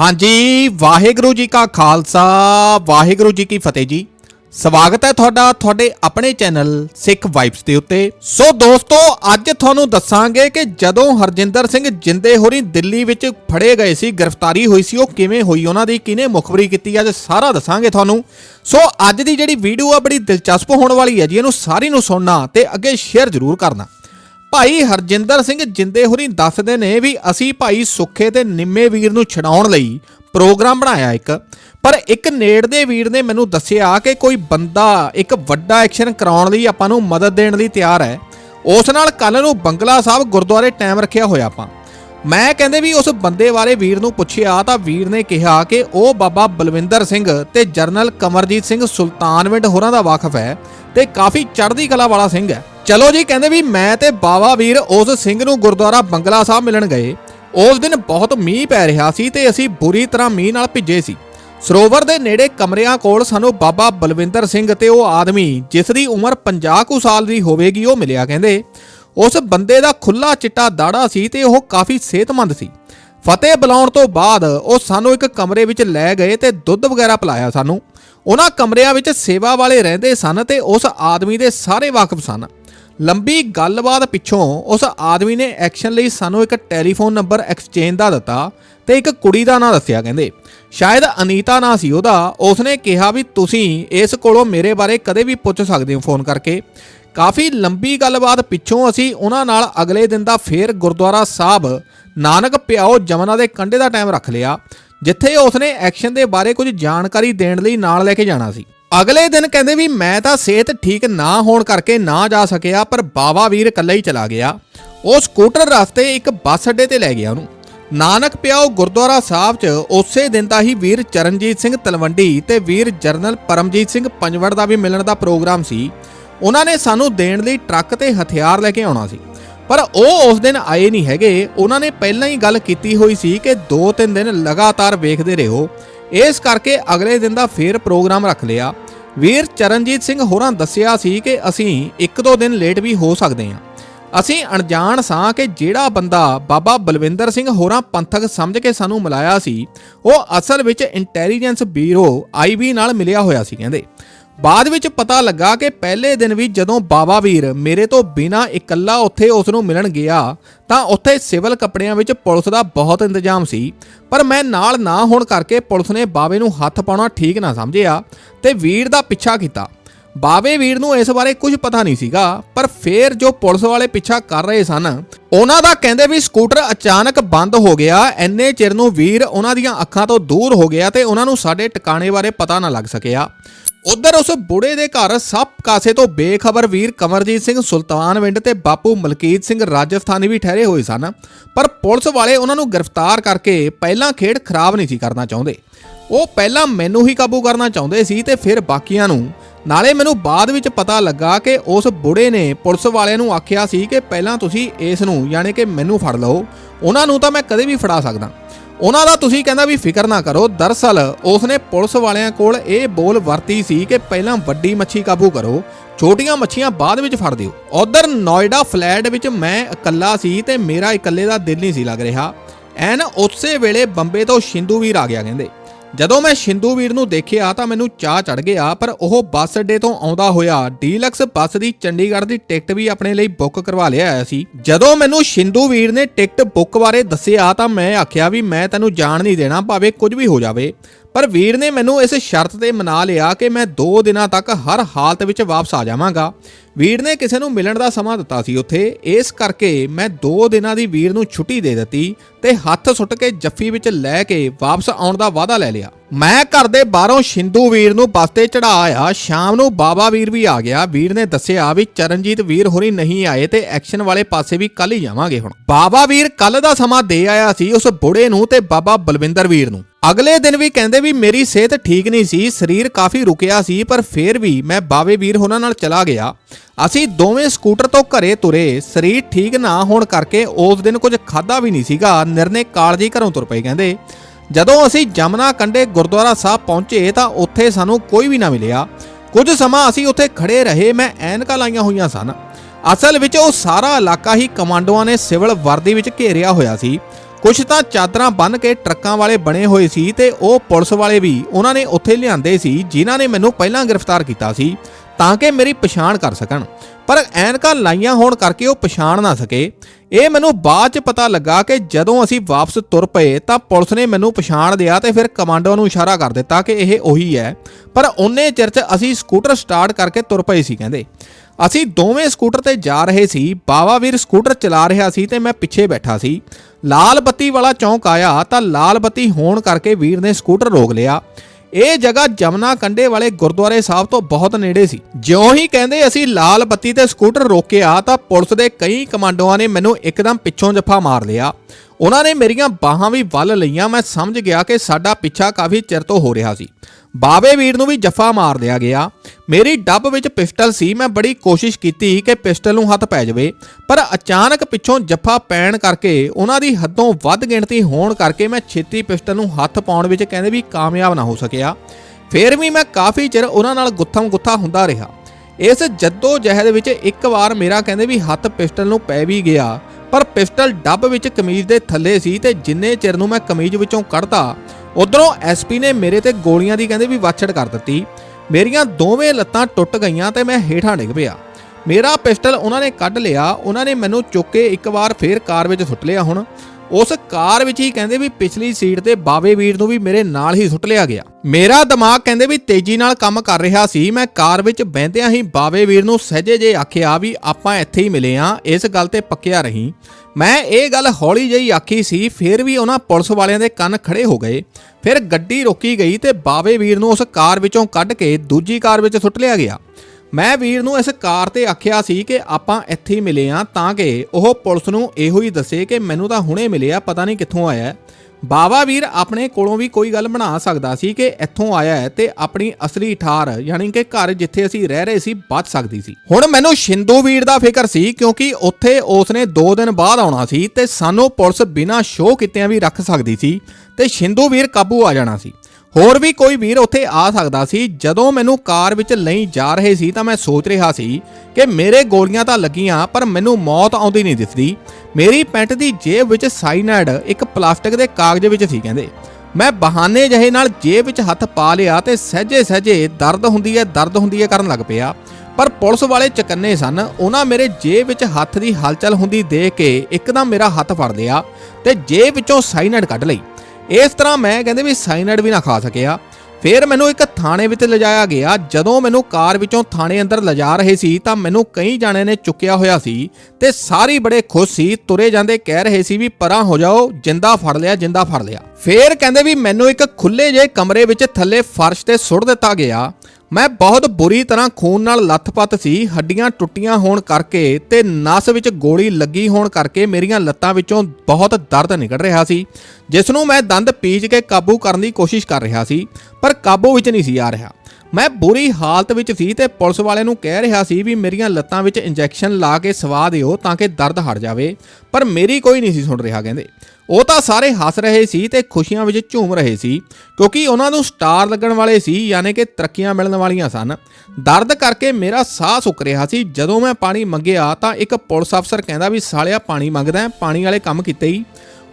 ਹਾਂਜੀ, ਵਾਹਿਗੁਰੂ ਜੀ ਕਾ ਖਾਲਸਾ, ਵਾਹਿਗੁਰੂ ਜੀ ਕੀ ਫਤਿਹ ਜੀ। ਸਵਾਗਤ ਹੈ ਤੁਹਾਡਾ, ਤੁਹਾਡੇ ਆਪਣੇ ਚੈਨਲ ਸਿੱਖ ਵਾਈਬਸ ਦੇ ਉੱਤੇ। ਸੋ ਦੋਸਤੋ, ਅੱਜ ਤੁਹਾਨੂੰ ਦੱਸਾਂਗੇ ਕਿ ਜਦੋਂ ਹਰਜਿੰਦਰ ਸਿੰਘ ਜਿੰਦੇ ਹੋਰੀ ਦਿੱਲੀ ਵਿੱਚ ਫੜੇ ਗਏ ਸੀ, ਗ੍ਰਿਫਤਾਰੀ ਹੋਈ ਸੀ, ਉਹ ਕਿਵੇਂ ਹੋਈ, ਉਹਨਾਂ ਦੀ ਕਿਹਨੇ ਮੁਖਬਰੀ ਕੀਤੀ, ਅੱਜ ਸਾਰਾ ਦੱਸਾਂਗੇ ਤੁਹਾਨੂੰ। ਸੋ ਅੱਜ ਦੀ ਜਿਹੜੀ ਵੀਡੀਓ ਆ, ਬੜੀ ਦਿਲਚਸਪ ਹੋਣ ਵਾਲੀ ਹੈ ਜੀ, ਇਹਨੂੰ ਸਾਰੀ ਨੂੰ ਸੁਣਨਾ ਤੇ ਅੱਗੇ ਸ਼ੇਅਰ ਜ਼ਰੂਰ ਕਰਨਾ। ਭਾਈ ਹਰਜਿੰਦਰ ਸਿੰਘ ਜਿੰਦੇ ਹੋਰੀ ਦੱਸਦੇ ਨੇ ਵੀ ਅਸੀਂ ਭਾਈ ਸੁੱਖੇ ਤੇ ਨਿੰਮੇ ਵੀਰ ਨੂੰ ਛਡਾਉਣ ਲਈ ਪ੍ਰੋਗਰਾਮ ਬਣਾਇਆ ਇੱਕ। ਪਰ ਇੱਕ ਨੇੜ ਦੇ ਵੀਰ ਨੇ ਮੈਨੂੰ ਦੱਸਿਆ ਕਿ ਕੋਈ ਬੰਦਾ ਇੱਕ ਵੱਡਾ ਐਕਸ਼ਨ ਕਰਾਉਣ ਲਈ ਆਪਾਂ ਨੂੰ ਮਦਦ ਦੇਣ ਲਈ ਤਿਆਰ ਹੈ। ਉਸ ਨਾਲ ਕੱਲ ਨੂੰ ਬੰਗਲਾ ਸਾਹਿਬ ਗੁਰਦੁਆਰੇ ਟਾਈਮ ਰੱਖਿਆ ਹੋਇਆ ਆਪਾਂ। ਮੈਂ ਕਹਿੰਦੇ ਵੀ ਉਸ ਬੰਦੇ ਬਾਰੇ ਵੀਰ ਨੂੰ ਪੁੱਛਿਆ ਤਾਂ ਵੀਰ ਨੇ ਕਿਹਾ ਕਿ ਉਹ ਬਾਬਾ ਬਲਵਿੰਦਰ ਸਿੰਘ ਤੇ ਜਰਨਲ ਕਮਰਜੀਤ ਸਿੰਘ ਸੁਲਤਾਨਵਿੰਡ ਹੋਰਾਂ ਦਾ ਵਾਕਫ ਹੈ ਤੇ ਕਾਫੀ ਚੜ੍ਹਦੀ ਕਲਾ ਵਾਲਾ ਸਿੰਘ ਹੈ। ਚਲੋ ਜੀ, ਕਹਿੰਦੇ ਵੀ ਮੈਂ ਤੇ ਬਾਵਾ ਵੀਰ ਉਸ ਸਿੰਘ ਨੂੰ ਗੁਰਦੁਆਰਾ ਬੰਗਲਾ ਸਾਹਿਬ ਮਿਲਣ ਗਏ। ਉਸ ਦਿਨ ਬਹੁਤ ਮੀਂਹ ਪੈ ਰਿਹਾ ਸੀ ਤੇ ਅਸੀਂ ਬੁਰੀ ਤਰ੍ਹਾਂ ਮੀਂਹ ਨਾਲ ਭਿੱਜੇ ਸੀ। ਸਰੋਵਰ ਦੇ ਨੇੜੇ ਕਮਰਿਆਂ ਕੋਲ ਸਾਨੂੰ ਬਾਬਾ ਬਲਵਿੰਦਰ ਸਿੰਘ ਤੇ ਉਹ ਆਦਮੀ, ਜਿਸ ਦੀ ਉਮਰ 50 ਕੁ ਸਾਲ ਦੀ ਹੋਵੇਗੀ, ਉਹ ਮਿਲਿਆ, ਕਹਿੰਦੇ। ਉਸ ਬੰਦੇ ਦਾ ਖੁੱਲਾ ਚਿੱਟਾ ਦਾੜਾ ਸੀ ਤੇ ਉਹ ਕਾਫੀ ਸਿਹਤਮੰਦ ਸੀ। ਫਤਿਹ ਬੁਲਾਉਣ ਤੋਂ ਬਾਅਦ ਉਹ ਸਾਨੂੰ ਇੱਕ ਕਮਰੇ ਵਿੱਚ ਲੈ ਗਏ ਤੇ ਦੁੱਧ ਵਗੈਰਾ ਪਿਲਾਇਆ ਸਾਨੂੰ। ਉਹਨਾਂ ਕਮਰਿਆਂ ਵਿੱਚ ਸੇਵਾ ਵਾਲੇ ਰਹਿੰਦੇ ਸਨ ਤੇ ਉਸ ਆਦਮੀ ਦੇ ਸਾਰੇ ਵਾਕਫ ਸਨ। ਲੰਬੀ ਗੱਲਬਾਤ ਪਿੱਛੋਂ ਉਸ ਆਦਮੀ ਨੇ ਐਕਸ਼ਨ ਲਈ ਸਾਨੂੰ ਇੱਕ ਟੈਲੀਫੋਨ ਨੰਬਰ ਐਕਸਚੇਂਜ ਦਾ ਦਿੱਤਾ ਤੇ ਇੱਕ ਕੁੜੀ ਦਾ ਨਾਂ ਦੱਸਿਆ, ਕਹਿੰਦੇ, ਸ਼ਾਇਦ ਅਨੀਤਾ ਨਾਂ ਸੀ ਉਹਦਾ। ਉਸਨੇ ਕਿਹਾ ਵੀ ਤੁਸੀਂ ਇਸ ਕੋਲੋਂ ਮੇਰੇ ਬਾਰੇ ਕਦੇ ਵੀ ਪੁੱਛ ਸਕਦੇ ਹੋ ਫੋਨ ਕਰਕੇ। ਕਾਫੀ ਲੰਬੀ ਗੱਲਬਾਤ ਪਿੱਛੋਂ ਅਸੀਂ ਉਹਨਾਂ ਨਾਲ ਅਗਲੇ ਦਿਨ ਦਾ ਫੇਰ ਗੁਰਦੁਆਰਾ ਸਾਹਿਬ, ਨਾਨਕ ਪਿਆਓ ਜਮਨਾ ਦੇ ਕੰਢੇ ਦਾ ਟਾਈਮ ਰੱਖ ਲਿਆ, ਜਿੱਥੇ ਉਸਨੇ ਐਕਸ਼ਨ ਦੇ ਬਾਰੇ ਕੁਝ ਜਾਣਕਾਰੀ ਦੇਣ ਲਈ ਨਾਲ ਲੈ ਕੇ ਜਾਣਾ ਸੀ। ਅਗਲੇ ਦਿਨ ਕਹਿੰਦੇ ਵੀ ਮੈਂ ਤਾਂ ਸਿਹਤ ਠੀਕ ਨਾ ਹੋਣ ਕਰਕੇ ਨਾ ਜਾ ਸਕਿਆ, ਪਰ ਬਾਵਾ ਵੀਰ ਇਕੱਲਾ ਹੀ ਚਲਾ ਗਿਆ। ਉਹ ਸਕੂਟਰ ਰਸਤੇ ਇੱਕ ਬੱਸ ਅੱਡੇ ਤੇ ਲੈ ਗਿਆ ਉਹਨੂੰ। ਨਾਨਕ ਪਿਆਓ ਗੁਰਦੁਆਰਾ ਸਾਹਿਬ 'ਚ ਉਸੇ ਦਿਨ ਦਾ ਹੀ ਵੀਰ ਚਰਨਜੀਤ ਸਿੰਘ ਤਲਵੰਡੀ ਤੇ ਵੀਰ ਜਰਨਲ ਪਰਮਜੀਤ ਸਿੰਘ ਪੰਜਵੜ ਦਾ ਵੀ ਮਿਲਣ ਦਾ ਪ੍ਰੋਗਰਾਮ ਸੀ। ਉਹਨਾਂ ਨੇ ਸਾਨੂੰ ਦੇਣ ਲਈ ਟਰੱਕ ਤੇ ਹਥਿਆਰ ਲੈ ਕੇ ਆਉਣਾ ਸੀ। ਪਰ ਉਹ ਉਸ ਦਿਨ ਆਏ ਨਹੀਂ ਹੈਗੇ। ਉਹਨਾਂ ਨੇ ਪਹਿਲਾਂ ਹੀ ਗੱਲ ਕੀਤੀ ਹੋਈ ਸੀ ਕਿ 2-3 ਦਿਨ ਲਗਾਤਾਰ ਵੇਖਦੇ ਰਹੋ। ਇਸ ਕਰਕੇ ਅਗਲੇ ਦਿਨ ਦਾ ਫੇਰ ਪ੍ਰੋਗਰਾਮ ਰੱਖ ਲਿਆ। ਵੀਰ ਚਰਨਜੀਤ ਸਿੰਘ ਹੋਰਾਂ ਦੱਸਿਆ ਸੀ ਕਿ ਅਸੀਂ 1-2 ਦਿਨ ਲੇਟ ਵੀ ਹੋ ਸਕਦੇ ਹਾਂ। ਅਸੀਂ ਅਣਜਾਣ ਸਾਂ ਕਿ ਜਿਹੜਾ ਬੰਦਾ ਬਾਬਾ ਬਲਵਿੰਦਰ ਸਿੰਘ ਹੋਰਾਂ ਪੰਥਕ ਸਮਝ ਕੇ ਸਾਨੂੰ ਮਿਲਾਇਆ ਸੀ, ਉਹ ਅਸਲ ਵਿੱਚ ਇੰਟੈਲੀਜੈਂਸ ਬਿਊਰੋ ਆਈਬੀ ਨਾਲ ਮਿਲਿਆ ਹੋਇਆ ਸੀ, ਕਹਿੰਦੇ। ਬਾਅਦ ਵਿੱਚ ਪਤਾ ਲੱਗਾ ਕਿ ਪਹਿਲੇ ਦਿਨ ਵੀ ਜਦੋਂ ਬਾਬਾ ਵੀਰ ਮੇਰੇ ਤੋਂ ਬਿਨਾ ਇਕੱਲਾ ਉੱਥੇ ਉਸ ਨੂੰ ਮਿਲਣ ਗਿਆ, ਤਾਂ ਉੱਥੇ ਸਿਵਲ ਕੱਪੜਿਆਂ ਵਿੱਚ ਪੁਲਿਸ ਦਾ ਬਹੁਤ ਇੰਤਜ਼ਾਮ ਸੀ। ਪਰ ਮੈਂ ਨਾਲ ਨਾ ਹੋਣ ਕਰਕੇ ਪੁਲਿਸ ਨੇ ਬਾਵੇ ਨੂੰ ਹੱਥ ਪਾਉਣਾ ਠੀਕ ਨਾ ਸਮਝਿਆ ਤੇ ਵੀਰ ਦਾ ਪਿੱਛਾ ਕੀਤਾ। ਬਾਵੇ ਵੀਰ ਨੂੰ ਇਸ ਬਾਰੇ ਕੁਝ ਪਤਾ ਨਹੀਂ ਸੀਗਾ, ਪਰ ਫੇਰ ਜੋ ਪੁਲਿਸ ਵਾਲੇ ਪਿੱਛਾ ਕਰ ਰਹੇ ਸਨ, ਉਹਨਾਂ ਦਾ ਕਹਿੰਦੇ ਵੀ ਸਕੂਟਰ ਅਚਾਨਕ ਬੰਦ ਹੋ ਗਿਆ ਐਨੇ ਚਿਰ ਨੂੰ ਵੀਰ ਉਹਨਾਂ ਦੀਆਂ ਅੱਖਾਂ ਤੋਂ ਦੂਰ ਹੋ ਗਿਆ ਤੇ ਉਹਨਾਂ ਨੂੰ ਸਾਡੇ ਟਿਕਾਣੇ ਬਾਰੇ ਪਤਾ ਨਾ ਲੱਗ ਸਕਿਆ। ਉਧਰ ਉਸ ਬੁੜੇ ਦੇ ਘਰ ਸਭ ਕਾਸੇ ਤੋਂ ਬੇਖਬਰ ਵੀਰ ਕਮਰਜੀਤ ਸਿੰਘ ਸੁਲਤਾਨਵਿੰਡ ਤੇ ਬਾਪੂ ਮਲਕੀਤ ਸਿੰਘ ਰਾਜਸਥਾਨੀ ਵੀ ਠਹਿਰੇ ਹੋਏ ਸਨ। ਪਰ ਪੁਲਿਸ ਵਾਲੇ ਉਹਨਾਂ ਨੂੰ ਗ੍ਰਿਫਤਾਰ ਕਰਕੇ ਪਹਿਲਾਂ ਖੇਡ ਖਰਾਬ ਨਹੀਂ ਸੀ ਕਰਨਾ ਚਾਹੁੰਦੇ। ਉਹ ਪਹਿਲਾਂ ਮੈਨੂੰ ਹੀ ਕਾਬੂ ਕਰਨਾ ਚਾਹੁੰਦੇ ਸੀ ਤੇ ਫਿਰ ਬਾਕੀਆਂ ਨੂੰ। ਨਾਲੇ ਮੈਨੂੰ ਬਾਅਦ ਵਿੱਚ ਪਤਾ ਲੱਗਾ ਕਿ ਉਸ ਬੁੜੇ ਨੇ ਪੁਲਿਸ ਵਾਲਿਆਂ ਨੂੰ ਆਖਿਆ ਸੀ ਕਿ ਪਹਿਲਾਂ ਤੁਸੀਂ ਇਸ ਨੂੰ, ਯਾਨੀ ਕਿ ਮੈਨੂੰ ਫੜ ਲਓ। ਉਹਨਾਂ ਨੂੰ ਤਾਂ ਮੈਂ ਕਦੇ ਵੀ ਫੜਾ ਸਕਦਾ। ਉਹਨਾਂ ਦਾ ਤੁਸੀਂ ਕਹਿੰਦਾ ਵੀ ਫਿਕਰ ਨਾ ਕਰੋ। ਦਰਸਲ ਉਸਨੇ ਪੁਲਿਸ ਵਾਲਿਆਂ ਕੋਲ ਇਹ ਬੋਲ ਵਰਤੀ ਸੀ ਕਿ ਪਹਿਲਾਂ ਵੱਡੀ ਮੱਛੀ ਕਾਬੂ ਕਰੋ, ਛੋਟੀਆਂ ਮੱਛੀਆਂ ਬਾਅਦ ਵਿੱਚ ਫੜ ਦਿਓ। ਉਧਰ ਨੋਇਡਾ ਫਲੈਟ ਵਿੱਚ ਮੈਂ ਇਕੱਲਾ ਸੀ ਤੇ ਮੇਰਾ ਇਕੱਲੇ ਦਾ ਦਿਲ ਨਹੀਂ ਸੀ ਲੱਗ ਰਿਹਾ। ਐਨ ਉਸੇ ਵੇਲੇ ਬੰਬੇ ਤੋਂ ਸ਼ਿੰਦੂ ਵੀਰ ਆ ਗਿਆ, ਕਹਿੰਦੇ। ਜਦੋਂ ਮੈਂ ਸ਼ਿੰਦੂ ਵੀਰ ਨੂੰ ਦੇਖਿਆ ਤਾਂ ਮੈਨੂੰ ਚਾਹ ਚੜ ਗਿਆ, ਪਰ ਉਹ ਬੱਸ ਅੱਡੇ ਤੋਂ ਆਉਂਦਾ ਹੋਇਆ ਡੀਲਕਸ ਬੱਸ ਦੀ ਚੰਡੀਗੜ੍ਹ ਦੀ ਟਿਕਟ ਵੀ ਆਪਣੇ ਲਈ ਬੁੱਕ ਕਰਵਾ ਲਿਆ ਆਇਆ ਸੀ। ਜਦੋਂ ਮੈਨੂੰ ਸ਼ਿੰਦੂ ਵੀਰ ਨੇ ਟਿਕਟ ਬੁੱਕ ਬਾਰੇ ਦੱਸਿਆ ਤਾਂ ਮੈਂ ਆਖਿਆ ਵੀ ਮੈਂ ਤੈਨੂੰ ਜਾਣ ਨਹੀਂ ਦੇਣਾ, ਭਾਵੇਂ ਕੁਝ ਵੀ ਹੋ ਜਾਵੇ। ਪਰ ਵੀਰ ਨੇ ਮੈਨੂੰ ਇਸ ਸ਼ਰਤ ਤੇ ਮਨਾ ਲਿਆ ਕਿ ਮੈਂ 2 ਦਿਨਾਂ ਤੱਕ ਹਰ ਹਾਲਤ ਵਿੱਚ ਵਾਪਸ ਆ ਜਾਵਾਂਗਾ। ਵੀਰ ਨੇ ਕਿਸੇ ਨੂੰ ਮਿਲਣ ਦਾ ਸਮਾਂ ਦਿੱਤਾ ਸੀ ਉੱਥੇ। ਇਸ ਕਰਕੇ ਮੈਂ 2 ਦਿਨਾਂ ਦੀ ਵੀਰ ਨੂੰ ਛੁੱਟੀ ਦੇ ਦਿੱਤੀ ਤੇ ਹੱਥ ਸੁੱਟ ਕੇ ਜੱਫੀ ਵਿੱਚ ਲੈ ਕੇ ਵਾਪਸ ਆਉਣ ਦਾ ਵਾਅਦਾ ਲੈ ਲਿਆ। ਮੈਂ ਘਰ ਦੇ ਬਾਹਰੋਂ ਸ਼ਿੰਦੂ ਵੀਰ ਨੂੰ ਬੱਸ ਤੇ ਚੜਾ ਆਇਆ। ਸ਼ਾਮ ਨੂੰ ਬਾਬਾ ਵੀਰ ਵੀ ਆ ਗਿਆ। ਵੀਰ ਨੇ ਦੱਸਿਆ ਵੀ ਚਰਨਜੀਤ ਵੀਰ ਹੋਰੀ ਨਹੀਂ ਆਏ ਤੇ ਐਕਸ਼ਨ ਵਾਲੇ ਪਾਸੇ ਵੀ ਕੱਲ ਹੀ ਜਾਵਾਂਗੇ ਹੁਣ। ਬਾਬਾ ਵੀਰ ਕੱਲ ਦਾ ਸਮਾਂ ਦੇ ਆਇਆ ਸੀ ਉਸ ਬੁੜੇ ਨੂੰ ਤੇ ਬਾਬਾ ਬਲਵਿੰਦਰ ਵੀਰ ਨੂੰ। ਅਗਲੇ ਦਿਨ ਵੀ ਕਹਿੰਦੇ ਵੀ ਮੇਰੀ ਸਿਹਤ ਠੀਕ ਨਹੀਂ ਸੀ, ਸਰੀਰ ਕਾਫੀ ਰੁਕਿਆ ਸੀ, ਪਰ ਫੇਰ ਵੀ ਮੈਂ ਬਾਵੇ ਵੀਰ ਹੋਰਾਂ ਨਾਲ ਚਲਾ ਗਿਆ। ਅਸੀਂ ਦੋਵੇਂ ਸਕੂਟਰ ਤੋਂ ਘਰੇ ਤੁਰੇ, ਸਰੀਰ ਠੀਕ ਨਾ ਹੋਣ ਕਰਕੇ ਉਸ ਦਿਨ ਕੁਝ ਖਾਦਾ ਵੀ ਨਹੀਂ ਸੀਗਾ, ਨਿਰਨੇ ਕਾਲਜੀ ਘਰੋਂ ਤੁਰ ਪਏ ਕਹਿੰਦੇ। ਜਦੋਂ ਅਸੀਂ ਜਮਨਾ ਕੰਡੇ ਗੁਰਦੁਆਰਾ ਸਾਹਿਬ ਪਹੁੰਚੇ ਤਾਂ ਉੱਥੇ ਸਾਨੂੰ ਕੋਈ ਵੀ ਨਾ ਮਿਲਿਆ। ਕੁਝ ਸਮਾਂ ਅਸੀਂ ਉੱਥੇ ਖੜੇ ਰਹੇ, ਮੈਂ ਐਨਕਾਂ ਲਾਈਆਂ ਹੋਈਆਂ ਸਨ। ਅਸਲ ਵਿੱਚ ਉਹ ਸਾਰਾ ਇਲਾਕਾ ਹੀ ਕਮਾਂਡੋਆਂ ਨੇ ਸਿਵਲ ਵਰਦੀ ਵਿੱਚ ਘੇਰਿਆ ਹੋਇਆ ਸੀ। ਕੁਝ ਤਾਂ ਚਾਦਰਾਂ ਬੰਨ ਕੇ ਟਰੱਕਾਂ ਵਾਲੇ ਬਣੇ ਹੋਏ ਸੀ ਤੇ ਉਹ ਪੁਲਿਸ ਵਾਲੇ ਵੀ ਉਹਨਾਂ ਨੇ ਉੱਥੇ ਲਿਆਂਦੇ ਸੀ, ਜਿਨ੍ਹਾਂ ਨੇ ਮੈਨੂੰ ਪਹਿਲਾਂ ਗ੍ਰਿਫਤਾਰ ਕੀਤਾ ਸੀ। ਤਾਂ ਕਿ ਮੇਰੀ ਪਛਾਣ ਕਰ ਸਕਣ। ਪਰ ਐਨਕਾਂ ਲਾਈਆਂ ਹੋਣ ਕਰਕੇ ਉਹ ਪਛਾਣ ਨਾ ਸਕੇ। ਇਹ ਮੈਨੂੰ ਬਾਅਦ ਚ ਪਤਾ ਲੱਗਾ ਕਿ ਜਦੋਂ ਅਸੀਂ ਵਾਪਸ ਤੁਰ ਪਏ ਤਾਂ ਪੁਲਿਸ ਨੇ ਮੈਨੂੰ ਪਛਾਣ ਲਿਆ ਤੇ ਫਿਰ ਕਮਾਂਡੋ ਨੂੰ ਇਸ਼ਾਰਾ ਕਰ ਦਿੱਤਾ ਕਿ ਇਹ ਉਹੀ ਹੈ। ਪਰ ਉਹਨੇ ਚਿਰ ਚ ਅਸੀਂ ਸਕੂਟਰ ਸਟਾਰਟ ਕਰਕੇ ਤੁਰ ਪਏ ਸੀ ਕਹਿੰਦੇ। ਅਸੀਂ ਦੋਵੇਂ ਸਕੂਟਰ ਤੇ ਜਾ ਰਹੇ ਸੀ, ਬਾਵਾ ਵੀਰ ਸਕੂਟਰ ਚਲਾ ਰਿਹਾ ਸੀ ਤੇ ਮੈਂ ਪਿੱਛੇ ਬੈਠਾ ਸੀ। ਲਾਲ ਬੱਤੀ ਵਾਲਾ ਚੌਂਕ ਆਇਆ ਤਾਂ ਲਾਲ ਬੱਤੀ ਹੋਣ ਕਰਕੇ ਵੀਰ ਨੇ ਸਕੂਟਰ ਰੋਕ ਲਿਆ। ਇਹ ਜਗ੍ਹਾ ਜਮਨਾ ਕੰਡੇ ਵਾਲੇ ਗੁਰਦੁਆਰੇ ਸਾਹਿਬ ਤੋਂ ਬਹੁਤ ਨੇੜੇ ਸੀ। ਜਿਉਂ ਹੀ ਕਹਿੰਦੇ ਅਸੀਂ ਲਾਲ ਬੱਤੀ ਤੇ ਸਕੂਟਰ ਰੋਕਿਆ ਤਾਂ ਪੁਲਿਸ ਦੇ ਕਈ ਕਮਾਂਡੋਆਂ ਨੇ ਮੈਨੂੰ ਇੱਕਦਮ ਪਿੱਛੋਂ ਜੱਫਾ ਮਾਰ ਲਿਆ। ਉਹਨਾਂ ਨੇ ਮੇਰੀਆਂ ਬਾਹਾਂ ਵੀ ਵੱਲ ਲਈਆਂ, ਮੈਂ ਸਮਝ ਗਿਆ ਕਿ ਸਾਡਾ ਪਿੱਛਾ ਕਾਫੀ ਚਿਰ ਤੋਂ ਹੋ ਰਿਹਾ ਸੀ। ਬਾਵੇ ਵੀਰ ਨੂੰ ਵੀ ਜੱਫਾ ਮਾਰ ਦਿਆ ਗਿਆ। ਮੇਰੀ ਡੱਬ ਵਿੱਚ ਪਿਸਟਲ ਸੀ, ਮੈਂ ਬੜੀ ਕੋਸ਼ਿਸ਼ ਕੀਤੀ ਕਿ ਪਿਸਟਲ ਨੂੰ ਹੱਥ ਪੈ ਜਾਵੇ, ਪਰ ਅਚਾਨਕ ਪਿੱਛੋਂ ਜੱਫਾ ਪੈਣ ਕਰਕੇ ਉਹਨਾਂ ਦੀ ਹੱਦੋਂ ਵੱਧ ਗਿਣਤੀ ਹੋਣ ਕਰਕੇ ਮੈਂ ਛੇਤੀ ਪਿਸਟਲ ਨੂੰ ਹੱਥ ਪਾਉਣ ਵਿੱਚ ਕਹਿੰਦੇ ਵੀ ਕਾਮਯਾਬ ਨਾ ਹੋ ਸਕਿਆ। ਫਿਰ ਵੀ ਮੈਂ ਕਾਫੀ ਚਿਰ ਉਹਨਾਂ ਨਾਲ ਗੁੱਥਮ ਗੁੱਥਾ ਹੁੰਦਾ ਰਿਹਾ। ਇਸ ਜੱਦੋ ਜਹਿਦ ਵਿੱਚ ਇੱਕ ਵਾਰ ਮੇਰਾ ਕਹਿੰਦੇ ਵੀ ਹੱਥ ਪਿਸਟਲ ਨੂੰ ਪੈ ਵੀ ਗਿਆ, ਪਰ ਪਿਸਟਲ ਡੱਬ ਵਿੱਚ ਕਮੀਜ਼ ਦੇ ਥੱਲੇ ਸੀ ਤੇ ਜਿੰਨੇ ਚਿਰ ਨੂੰ ਮੈਂ ਕਮੀਜ਼ ਵਿੱਚੋਂ ਕੱਢਦਾ ਉਧਰੋਂ ਐਸਪੀ ਨੇ ਮੇਰੇ ਤੇ ਗੋਲੀਆਂ ਦੀ ਕਹਿੰਦੇ ਵੀ ਵਾਛੜ ਕਰ ਦਿੱਤੀ। ਮੇਰੀਆਂ ਦੋਵੇਂ ਲੱਤਾਂ ਟੁੱਟ ਗਈਆਂ ਤੇ ਮੈਂ ਹੇਠਾਂ ਡਿੱਗ ਪਿਆ। ਮੇਰਾ ਪਿਸਟਲ ਉਹਨਾਂ ਨੇ ਕੱਢ ਲਿਆ, ਉਹਨਾਂ ਨੇ ਮੈਨੂੰ ਚੁੱਕ ਕੇ ਇੱਕ ਵਾਰ ਫੇਰ ਕਾਰ ਵਿੱਚ ਸੁੱਟ ਲਿਆ ਹੁਣ। ਉਸ ਕਾਰ ਵਿੱਚ ਹੀ ਕਹਿੰਦੇ ਵੀ ਪਿਛਲੀ ਸੀਟ ਤੇ ਬਾਵੇ ਵੀਰ ਨੂੰ ਵੀ ਮੇਰੇ ਨਾਲ ਹੀ ਸੁੱਟ ਲਿਆ ਗਿਆ। ਮੇਰਾ ਦਿਮਾਗ ਕਹਿੰਦੇ ਵੀ ਤੇਜ਼ੀ ਨਾਲ ਕੰਮ ਕਰ ਰਿਹਾ ਸੀ, ਮੈਂ ਕਾਰ ਵਿੱਚ ਬਹਿੰਦਿਆਂ ਹੀ ਬਾਵੇ ਵੀਰ ਨੂੰ ਸਹਜੇ ਜੇ ਆਖਿਆ ਵੀ ਆਪਾਂ ਇੱਥੇ ਹੀ ਮਿਲੇ ਆਂ ਇਸ ਗੱਲ ਤੇ ਪੱਕਿਆ ਰਹੀ। ਮੈਂ ਇਹ ਗੱਲ ਹੌਲੀ ਜਿਹੀ ਆਖੀ ਸੀ, ਫਿਰ ਵੀ ਉਹਨਾਂ ਪੁਲਿਸ ਵਾਲਿਆਂ ਦੇ ਕੰਨ ਖੜੇ ਹੋ ਗਏ। ਫਿਰ ਗੱਡੀ ਰੋਕੀ ਗਈ ਤੇ ਬਾਵੇ ਵੀਰ ਨੂੰ ਉਸ ਕਾਰ ਵਿੱਚੋਂ ਕੱਢ ਕੇ ਦੂਜੀ ਕਾਰ ਵਿੱਚ ਸੁੱਟ ਲਿਆ ਗਿਆ। ਮੈਂ ਵੀਰ ਨੂੰ ਇਸ ਕਾਰ ਤੇ ਆਖਿਆ ਸੀ ਕਿ ਆਪਾਂ ਇੱਥੇ ਹੀ ਮਿਲੇ ਆ ਤਾਂ ਕਿ ਉਹ ਪੁਲਿਸ ਨੂੰ ਇਹੋ ਹੀ ਦੱਸੇ ਕਿ ਮੈਨੂੰ ਤਾਂ ਹੁਣੇ ਮਿਲਿਆ, ਪਤਾ ਨਹੀਂ ਕਿੱਥੋਂ ਆਇਆ ਹੈ। ਬਾਵਾ ਵੀਰ ਆਪਣੇ ਕੋਲੋਂ ਵੀ ਕੋਈ ਗੱਲ ਬਣਾ ਸਕਦਾ ਸੀ ਕਿ ਇੱਥੋਂ ਆਇਆ ਹੈ ਤੇ ਆਪਣੀ ਅਸਲੀ ਠਾਰ, ਯਾਨੀ ਕਿ ਘਰ ਜਿੱਥੇ ਅਸੀਂ ਰਹਿ ਰਹੇ ਸੀ, ਬਚ ਸਕਦੀ ਸੀ ਹੁਣ ਮੈਨੂੰ ਸ਼ਿੰਦੂ ਵੀਰ ਦਾ ਫਿਕਰ ਸੀ ਕਿਉਂਕਿ ਉੱਥੇ ਉਸਨੇ 2 ਦਿਨ ਬਾਅਦ ਆਉਣਾ ਸੀ ਤੇ ਸਾਨੂੰ ਪੁਲਿਸ ਬਿਨਾਂ ਸ਼ੋਅ ਕੀਤਿਆਂ ਵੀ ਰੱਖ ਸਕਦੀ ਸੀ ਤੇ ਸ਼ਿੰਦੂ ਵੀਰ ਕਾਬੂ ਆ ਜਾਣਾ ਸੀ ਹੋਰ ਵੀ ਕੋਈ ਵੀਰ ਉੱਥੇ ਆ ਸਕਦਾ ਸੀ। ਜਦੋਂ ਮੈਨੂੰ ਕਾਰ ਵਿੱਚ ਲਈ ਜਾ ਰਹੇ ਸੀ ਤਾਂ ਮੈਂ ਸੋਚ ਰਿਹਾ ਸੀ ਕਿ ਮੇਰੇ ਗੋਲੀਆਂ ਤਾਂ ਲੱਗੀਆਂ, ਪਰ ਮੈਨੂੰ ਮੌਤ ਆਉਂਦੀ ਨਹੀਂ ਦਿਸਦੀ। ਮੇਰੀ ਪੈਂਟ ਦੀ ਜੇਬ ਵਿੱਚ ਸਾਈਨਾਈਡ ਇੱਕ ਪਲਾਸਟਿਕ ਦੇ ਕਾਗਜ਼ ਵਿੱਚ ਸੀ ਕਹਿੰਦੇ। ਮੈਂ ਬਹਾਨੇ ਜਿਹੇ ਨਾਲ ਜੇਬ ਵਿੱਚ ਹੱਥ ਪਾ ਲਿਆ ਤੇ ਸਹਜੇ ਸਹਜੇ ਦਰਦ ਹੁੰਦੀ ਹੈ, ਦਰਦ ਹੁੰਦੀ ਹੈ ਕਰਨ ਲੱਗ ਪਿਆ। ਪਰ ਪੁਲਿਸ ਵਾਲੇ ਚਕੰਨੇ ਸਨ। ਉਹਨਾਂ ਮੇਰੇ ਜੇਬ ਵਿੱਚ ਹੱਥ ਦੀ ਹਲਚਲ ਹੁੰਦੀ ਦੇਖ ਕੇ ਇੱਕਦਮ ਮੇਰਾ ਹੱਥ ਫੜ ਲਿਆ ਤੇ ਜੇਬ ਵਿੱਚੋਂ ਸਾਈਨਾਈਡ ਕੱਢ ਲਈ। ਇਸ ਤਰ੍ਹਾਂ ਮੈਂ ਕਹਿੰਦੇ ਵੀ ਸਾਈਨਾਈਡ ਵੀ ਨਾ ਖਾ ਸਕਿਆ। ਫਿਰ ਮੈਨੂੰ ਇੱਕ ਥਾਣੇ ਵਿੱਚ ਲਿਜਾਇਆ ਗਿਆ। ਜਦੋਂ ਮੈਨੂੰ ਕਾਰ ਵਿੱਚੋਂ ਥਾਣੇ ਅੰਦਰ ਲਿਜਾ ਰਹੇ ਸੀ, ਤਾਂ ਮੈਨੂੰ ਕਈ ਜਾਣਿਆਂ ਨੇ ਚੁੱਕਿਆ ਹੋਇਆ ਸੀ ਤੇ ਸਾਰੀ ਬੜੇ ਖੁਸ਼ ਸੀ, ਤੁਰੇ ਜਾਂਦੇ ਕਹਿ ਰਹੇ ਸੀ ਵੀ ਪਰਾਂ ਹੋ ਜਾਓ, ਜਿੰਦਾ ਫੜ ਲਿਆ, ਜਿੰਦਾ ਫੜ ਲਿਆ। ਫਿਰ ਕਹਿੰਦੇ ਵੀ ਮੈਨੂੰ ਇੱਕ ਖੁੱਲੇ ਜਿਹੇ ਕਮਰੇ ਵਿੱਚ ਥੱਲੇ ਫਰਸ਼ ਤੇ ਸੁੱਟ ਦਿੱਤਾ ਗਿਆ। ਮੈਂ ਬਹੁਤ ਬੁਰੀ ਤਰ੍ਹਾਂ ਖੂਨ ਨਾਲ ਲੱਥਪੱਥ ਸੀ, ਹੱਡੀਆਂ ਟੁੱਟੀਆਂ ਹੋਣ ਕਰਕੇ ਤੇ ਨਸ ਵਿੱਚ ਗੋਲੀ ਲੱਗੀ ਹੋਣ ਕਰਕੇ ਮੇਰੀਆਂ ਲੱਤਾਂ ਵਿੱਚੋਂ ਬਹੁਤ ਦਰਦ ਨਿਕਲ ਰਿਹਾ ਸੀ ਜਿਸ ਨੂੰ ਮੈਂ ਦੰਦ ਪੀਚ ਕੇ ਕਾਬੂ ਕਰਨ ਦੀ ਕੋਸ਼ਿਸ਼ ਕਰ ਰਿਹਾ ਸੀ, ਪਰ ਕਾਬੂ ਵਿੱਚ ਨਹੀਂ ਸੀ ਆ ਰਿਹਾ। ਮੈਂ ਬੁਰੀ ਹਾਲਤ ਵਿੱਚ ਸੀ ਤੇ ਪੁਲਿਸ ਵਾਲੇ ਨੂੰ ਕਹਿ ਰਿਹਾ ਸੀ ਵੀ ਮੇਰੀਆਂ ਲੱਤਾਂ ਵਿੱਚ ਇੰਜੈਕਸ਼ਨ ਲਾ ਕੇ ਸਵਾ ਦਿਓ ਤਾਂ ਕਿ ਦਰਦ ਹਟ ਜਾਵੇ, ਪਰ ਮੇਰੀ ਕੋਈ ਨਹੀਂ ਸੀ ਸੁਣ ਰਿਹਾ, ਕਹਿੰਦੇ। ਉਹ ਤਾਂ ਸਾਰੇ ਹੱਸ ਰਹੇ ਸੀ ਤੇ ਖੁਸ਼ੀਆਂ ਵਿੱਚ ਝੂਮ ਰਹੇ ਸੀ, ਕਿਉਂਕਿ ਉਹਨਾਂ ਨੂੰ ਸਟਾਰ ਲੱਗਣ ਵਾਲੇ ਸੀ, ਯਾਨੀ ਕਿ ਤਰੱਕੀਆਂ ਮਿਲਣ ਵਾਲੀਆਂ ਸਨ। ਦਰਦ ਕਰਕੇ ਮੇਰਾ ਸਾਹ ਸੁੱਕ ਰਿਹਾ ਸੀ। ਜਦੋਂ ਮੈਂ ਪਾਣੀ ਮੰਗਿਆ ਤਾਂ ਇੱਕ ਪੁਲਿਸ ਅਫਸਰ ਕਹਿੰਦਾ ਵੀ, ਸਾਲਿਆ, ਪਾਣੀ ਮੰਗਦਾ ਪਾਣੀ ਵਾਲੇ ਕੰਮ ਕੀਤੇ ਹੀ।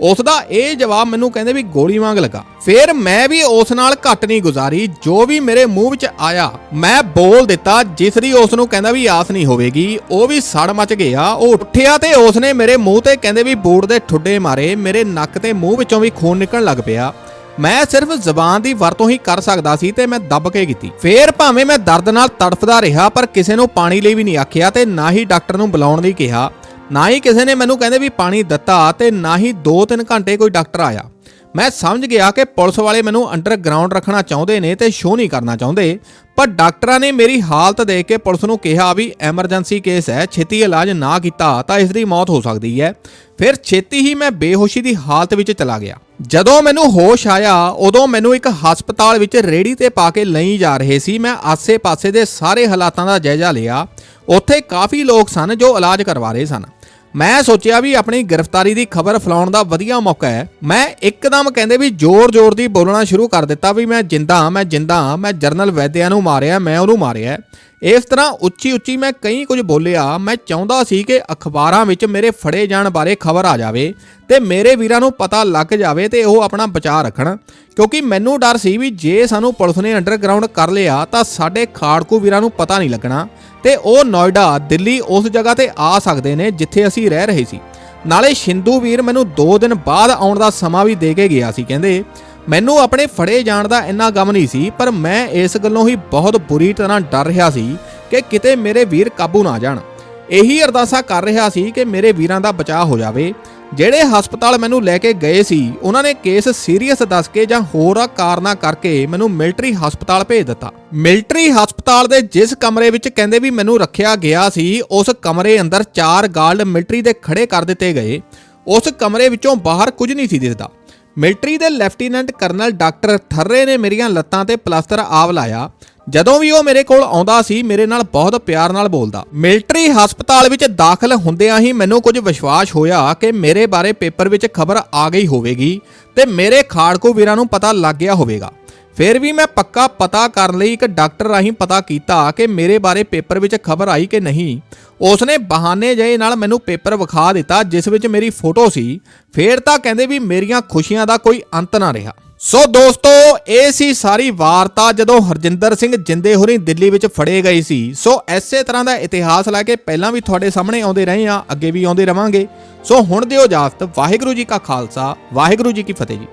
ਉਸ ਦਾ ਇਹ ਜਵਾਬ ਮੈਨੂੰ ਕਹਿੰਦੇ ਵੀ ਗੋਲੀ ਵਾਂਗ ਲੱਗਾ। ਫਿਰ ਮੈਂ ਵੀ ਉਸ ਨਾਲ ਘੱਟ ਨਹੀਂ ਗੁਜ਼ਾਰੀ, ਜੋ ਵੀ ਮੇਰੇ ਮੂੰਹ ਵਿੱਚ ਆਇਆ, ਮੈਂ ਬੋਲ ਦਿੱਤਾ, ਜਿਸ ਦੀ ਉਸ ਨੂੰ ਕਹਿੰਦਾ ਵੀ ਆਸ ਨਹੀਂ ਹੋਵੇਗੀ, ਉਹ ਵੀ ਸੜ ਮਚ ਗਿਆ। ਉਹ ਉੱਠਿਆ ਤੇ ਉਸ ਨੇ ਮੇਰੇ ਮੂੰਹ ਤੇ ਕਹਿੰਦੇ ਵੀ ਬੂਟ ਦੇ ਠੁੱਡੇ ਮਾਰੇ, ਮੇਰੇ ਨੱਕ ਤੇ ਮੂੰਹ ਵਿੱਚੋਂ ਵੀ ਖੂਨ ਨਿਕਲਣ ਲੱਗ ਪਿਆ। ਮੈਂ ਸਿਰਫ ਜ਼ਬਾਨ ਦੀ ਵਰਤੋਂ ਹੀ ਕਰ ਸਕਦਾ ਸੀ ਤੇ ਮੈਂ ਦੱਬ ਕੇ ਕੀਤੀ। ਫੇਰ ਭਾਵੇਂ ਮੈਂ ਦਰਦ ਨਾਲ ਤੜਫਦਾ ਰਿਹਾ, ਪਰ ਕਿਸੇ ਨੂੰ ਪਾਣੀ ਲਈ ਵੀ ਨਹੀਂ ਆਖਿਆ ਤੇ ਨਾ ਹੀ ਡਾਕਟਰ ਨੂੰ ਬੁਲਾਉਣ ਲਈ ਕਿਹਾ। ਨਾ ਹੀ ਕਿਸੇ ਨੇ ਮੈਨੂੰ ਕਹਿੰਦੇ ਵੀ ਪਾਣੀ ਦਿੱਤਾ ਤੇ ਨਾ ਹੀ 2-3 ਘੰਟੇ ਕੋਈ ਡਾਕਟਰ ਆਇਆ। ਮੈਂ ਸਮਝ ਗਿਆ ਕਿ ਪੁਲਿਸ ਵਾਲੇ ਮੈਨੂੰ ਅੰਡਰਗਰਾਉਂਡ ਰੱਖਣਾ ਚਾਹੁੰਦੇ ਨੇ ਤੇ ਸ਼ੋਅ ਨਹੀਂ ਕਰਨਾ ਚਾਹੁੰਦੇ, ਪਰ ਡਾਕਟਰਾਂ ਨੇ ਮੇਰੀ ਹਾਲਤ ਦੇਖ ਕੇ ਪੁਲਿਸ ਨੂੰ ਕਿਹਾ ਵੀ ਐਮਰਜੈਂਸੀ ਕੇਸ ਹੈ, ਛੇਤੀ ਇਲਾਜ ਨਾ ਕੀਤਾ ਤਾਂ ਇਸ ਦੀ ਮੌਤ ਹੋ ਸਕਦੀ ਹੈ। ਫਿਰ ਛੇਤੀ ਹੀ ਮੈਂ ਬੇਹੋਸ਼ੀ ਦੀ ਹਾਲਤ ਵਿੱਚ ਚਲਾ ਗਿਆ। ਜਦੋਂ ਮੈਨੂੰ ਹੋਸ਼ ਆਇਆ, ਉਦੋਂ ਮੈਨੂੰ ਇੱਕ ਹਸਪਤਾਲ ਵਿੱਚ ਰੇੜੀ ਤੇ ਪਾ ਕੇ ਲਈ ਜਾ ਰਹੇ ਸੀ। ਮੈਂ ਆਸੇ-ਪਾਸੇ ਦੇ ਸਾਰੇ ਹਾਲਾਤਾਂ ਦਾ ਜਾਇਜ਼ਾ ਲਿਆ। ਉੱਥੇ ਕਾਫੀ ਲੋਕ ਸਨ ਜੋ ਇਲਾਜ ਕਰਵਾ ਰਹੇ ਸਨ। ਮੈਂ ਸੋਚਿਆ ਵੀ ਆਪਣੀ ਗ੍ਰਿਫਤਾਰੀ ਦੀ ਖਬਰ ਫੈਲਾਉਣ ਦਾ ਵਧੀਆ ਮੌਕਾ ਹੈ। ਮੈਂ ਇੱਕਦਮ ਕਹਿੰਦੇ ਵੀ ਜ਼ੋਰ-ਜ਼ੋਰ ਦੀ ਬੋਲਣਾ ਸ਼ੁਰੂ ਕਰ ਦਿੱਤਾ ਵੀ ਮੈਂ ਜਿੰਦਾ ਹਾਂ, ਮੈਂ ਜਿੰਦਾ ਹਾਂ, ਮੈਂ ਜਰਨਲ ਵੈਦਿਆ ਨੂੰ ਮਾਰਿਆ ਮੈਂ ਉਹਨੂੰ ਮਾਰਿਆ। ਇਸ ਤਰ੍ਹਾਂ ਉੱਚੀ ਉੱਚੀ ਮੈਂ ਕਈ ਕੁਝ ਬੋਲਿਆ, ਮੈਂ ਚਾਹੁੰਦਾ ਸੀ ਕਿ ਅਖਬਾਰਾਂ ਵਿੱਚ ਮੇਰੇ ਫੜੇ ਜਾਣ ਬਾਰੇ ਖਬਰ ਆ ਜਾਵੇ ਤੇ ਮੇਰੇ ਵੀਰਾਂ ਨੂੰ ਪਤਾ ਲੱਗ ਜਾਵੇ ਤੇ ਉਹ ਆਪਣਾ ਬਚਾਅ ਰੱਖਣ। ਕਿਉਂਕਿ ਮੈਨੂੰ ਡਰ ਸੀ ਵੀ ਜੇ ਸਾਨੂੰ ਪੁਲਿਸ ਨੇ ਅੰਡਰਗਰਾਉਂਡ ਕਰ ਲਿਆ ਤਾਂ ਸਾਡੇ ਖਾੜਕੂ ਵੀਰਾਂ ਨੂੰ ਪਤਾ ਨਹੀਂ ਲੱਗਣਾ ਤੇ ਉਹ ਨੋਇਡਾ, ਦਿੱਲੀ, ਉਸ ਜਗ੍ਹਾ ਤੇ ਆ ਸਕਦੇ ਨੇ ਜਿੱਥੇ ਅਸੀਂ ਰਹਿ ਰਹੇ ਸੀ। ਨਾਲੇ ਸ਼ਿੰਦੂ ਵੀਰ ਮੈਨੂੰ 2 ਦਿਨ ਬਾਅਦ ਆਉਣ ਦਾ ਸਮਾਂ ਵੀ ਦੇ ਕੇ ਗਿਆ ਸੀ, ਕਹਿੰਦੇ ਮੈਨੂੰ ਆਪਣੇ ਫੜੇ ਜਾਣ ਦਾ ਇੰਨਾ ਗਮ ਨਹੀਂ ਸੀ, ਪਰ ਮੈਂ ਇਸ ਗੱਲੋਂ ਹੀ ਬਹੁਤ ਬੁਰੀ ਤਰ੍ਹਾਂ ਡਰ ਰਿਹਾ ਸੀ ਕਿ ਕਿਤੇ ਮੇਰੇ ਵੀਰ ਕਾਬੂ ਨਾ ਜਾਣ। ਇਹੀ ਅਰਦਾਸਾ ਕਰ ਰਿਹਾ ਸੀ ਕਿ ਮੇਰੇ ਵੀਰਾਂ ਦਾ ਬਚਾਅ ਹੋ ਜਾਵੇ। ਜਿਹੜੇ ਹਸਪਤਾਲ ਮੈਨੂੰ ਲੈ ਕੇ ਗਏ ਸੀ, ਉਹਨਾਂ ਨੇ ਕੇਸ ਸੀਰੀਅਸ ਦੱਸ ਕੇ ਜਾਂ ਹੋਰ ਕਾਰਨਾਂ ਕਰਕੇ ਮੈਨੂੰ ਮਿਲਟਰੀ ਹਸਪਤਾਲ ਭੇਜ ਦਿੱਤਾ। ਮਿਲਟਰੀ ਹਸਪਤਾਲ ਦੇ ਜਿਸ ਕਮਰੇ ਵਿੱਚ ਕਹਿੰਦੇ ਵੀ ਮੈਨੂੰ ਰੱਖਿਆ ਗਿਆ ਸੀ, ਉਸ ਕਮਰੇ ਅੰਦਰ ਚਾਰ ਗਾਰਡ ਮਿਲਟਰੀ ਦੇ ਖੜੇ ਕਰ ਦਿੱਤੇ ਗਏ। ਉਸ ਕਮਰੇ ਵਿੱਚੋਂ ਬਾਹਰ ਕੁਝ ਨਹੀਂ ਸੀ ਦਿਸਦਾ। ਮਿਲਟਰੀ ਦੇ ਲੈਫਟੀਨੈਂਟ ਕਰਨਲ ਡਾਕਟਰ ਥਰਰੇ ਨੇ ਮੇਰੀਆਂ ਲੱਤਾਂ ਤੇ ਪਲਾਸਟਰ ਆਵ ਲਾਇਆ। ਜਦੋਂ ਵੀ ਉਹ ਮੇਰੇ ਕੋਲ ਆਉਂਦਾ ਸੀ, ਮੇਰੇ ਨਾਲ ਬਹੁਤ ਪਿਆਰ ਨਾਲ ਬੋਲਦਾ। ਮਿਲਟਰੀ ਹਸਪਤਾਲ ਵਿੱਚ ਦਾਖਲ ਹੁੰਦਿਆਂ ਹੀ ਮੈਨੂੰ ਕੁਝ ਵਿਸ਼ਵਾਸ ਹੋਇਆ ਕਿ ਮੇਰੇ ਬਾਰੇ ਪੇਪਰ ਵਿੱਚ ਖਬਰ ਆ ਗਈ ਹੋਵੇਗੀ ਤੇ ਮੇਰੇ ਖਾੜਕੂ ਵੀਰਾਂ ਨੂੰ ਪਤਾ ਲੱਗ ਗਿਆ ਹੋਵੇਗਾ। ਫਿਰ ਵੀ ਮੈਂ ਪੱਕਾ ਪਤਾ ਕਰਨ ਲਈ ਇੱਕ ਡਾਕਟਰ ਰਾਹੀਂ ਪਤਾ ਕੀਤਾ ਕਿ ਮੇਰੇ ਬਾਰੇ ਪੇਪਰ ਵਿੱਚ ਖਬਰ ਆਈ ਕਿ ਨਹੀਂ। ਉਸਨੇ ਬਹਾਨੇ ਜਿਹੇ ਨਾਲ ਮੈਨੂੰ ਪੇਪਰ ਵਿਖਾ ਦਿੱਤਾ, ਜਿਸ ਵਿੱਚ ਮੇਰੀ ਫੋਟੋ ਸੀ। ਫੇਰ ਤਾਂ ਕਹਿੰਦੇ ਵੀ ਮੇਰੀਆਂ ਖੁਸ਼ੀਆਂ ਦਾ ਕੋਈ ਅੰਤ ਨਾ ਰਿਹਾ। ਸੋ ਦੋਸਤੋ, ਇਹ ਸੀ ਸਾਰੀ ਵਾਰਤਾ ਜਦੋਂ ਹਰਜਿੰਦਰ ਸਿੰਘ ਜਿੰਦੇ ਹੋਰੀ ਦਿੱਲੀ ਵਿੱਚ ਫੜੇ ਗਏ ਸੀ। ਸੋ ਐਸੇ ਤਰ੍ਹਾਂ ਦਾ ਇਤਿਹਾਸ ਲੈ ਕੇ ਪਹਿਲਾਂ ਵੀ ਤੁਹਾਡੇ ਸਾਹਮਣੇ ਆਉਂਦੇ ਰਹੇ ਆ ਅੱਗੇ ਵੀ ਆਉਂਦੇ ਰਵਾਂਗੇ। ਸੋ ਹੁਣ ਦਿਓ ਇਜਾਜ਼ਤ, ਵਾਹਿਗੁਰੂ ਜੀ ਕਾ ਖਾਲਸਾ, ਵਾਹਿਗੁਰੂ ਜੀ ਕੀ ਫਤਿਹ ਜੀ।